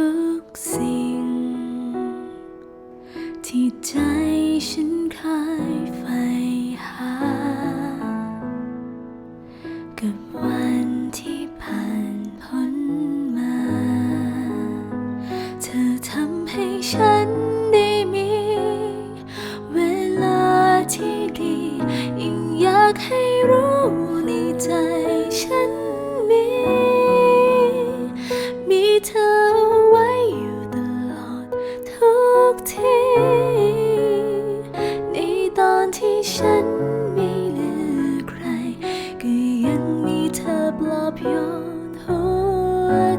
ทุกสิ่ง ที่ใจฉันเคยใฝ่หา กับวันที่ผ่านพ้นมา เธอทำให้ฉันได้มี เวลาที่ดี ยิ่งอยากให้รู้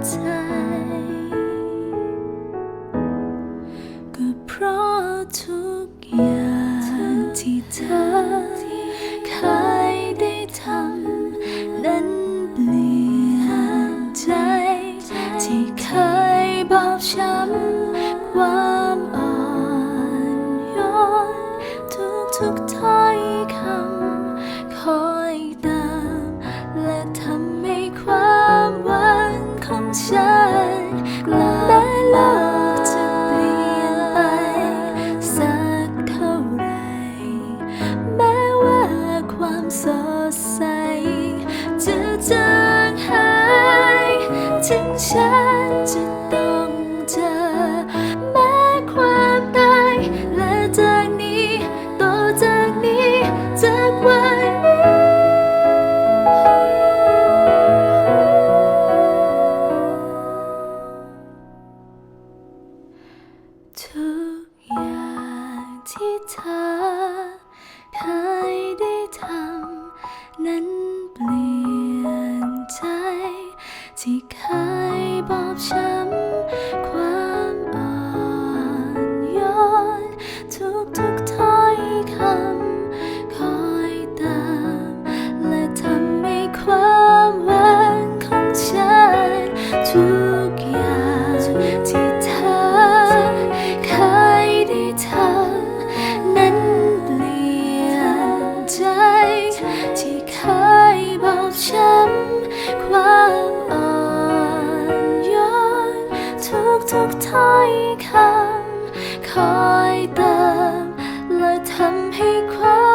ใจ ก็เพราะทุกอย่างที่เธอเคยได้ทำนั้นเปลี่ยนใจ ที่เคยบอบช้ำความอ่อนโยนทุกทุกๆถ้อยคำ ง อย่ ทุกท้ายคำคอยเติมและทำให้ความ